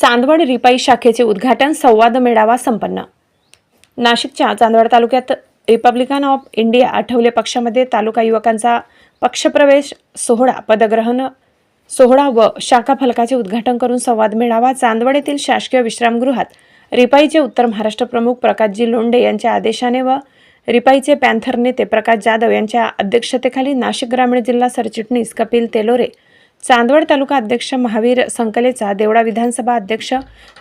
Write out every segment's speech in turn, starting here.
चांदवड रिपाई शाखेचे उद्घाटन संवाद मेळावा संपन्न. नाशिकच्या चांदवड तालुक्यात रिपब्लिकन ऑफ इंडिया आठवले पक्षामध्ये तालुका युवकांचा पक्षप्रवेश सोहळा पदग्रहण सोहळा व शाखा फलकाचे उद्घाटन करून संवाद मेळावा चांदवड येथील शासकीय विश्रामगृहात रिपाईचे उत्तर महाराष्ट्र प्रमुख प्रकाशजी लोंढे यांच्या आदेशाने व रिपाईचे पॅन्थर नेते प्रकाश जाधव यांच्या अध्यक्षतेखाली नाशिक ग्रामीण जिल्हा सरचिटणीस कपिल तेलोरे चांदवड तालुका अध्यक्ष महावीर संकलेचा देवडा विधानसभा अध्यक्ष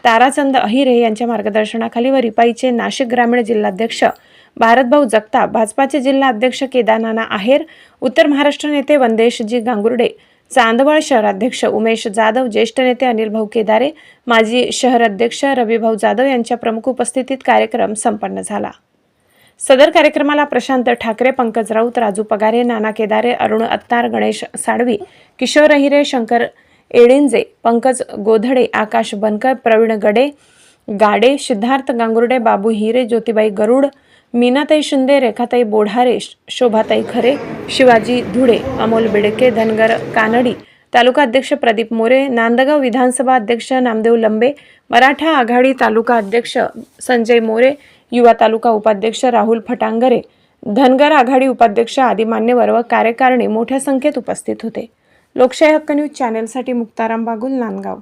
ताराचंद अहिरे यांच्या मार्गदर्शनाखाली व रिपाईचे नाशिक ग्रामीण जिल्हाध्यक्ष भारतभाऊ जगताप भाजपाचे जिल्हा अध्यक्ष केदारनाना आहेर उत्तर महाराष्ट्र नेते वंदेशजी गांगुर्डे चांदवड शहराध्यक्ष उमेश जाधव ज्येष्ठ नेते अनिल भाऊ केदारे माजी शहर अध्यक्ष रविभाऊ जाधव यांच्या प्रमुख उपस्थितीत कार्यक्रम संपन्न झाला. सदर कार्यक्रमाला प्रशांत ठाकरे पंकज राऊत राजू पगारे नाना केदारे अरुण अत्तार गणेश साळवी किशोर अहिरे शंकर एडिंजे पंकज गोधडे आकाश बनकर प्रवीण गडे गाडे सिद्धार्थ गांगुर्डे बाबू हिरे ज्योतिबाई गरुड मीनाताई शिंदे रेखाताई बोढारे शोभाताई खरे शिवाजी धुडे अमोल बिडके धनगर कानडी तालुका अध्यक्ष प्रदीप मोरे नांदगाव विधानसभा अध्यक्ष नामदेव लंबे मराठा आघाडी तालुका अध्यक्ष संजय मोरे युवा तालुका उपाध्यक्ष राहुल फटांगरे धनगर आघाडी उपाध्यक्ष आदी मान्यवर व कार्यकारिणी मोठ्या संख्येत उपस्थित होते. लोकशाही हक्क न्यूज चॅनेलसाठी मुक्ताराम बागुल नांदगाव.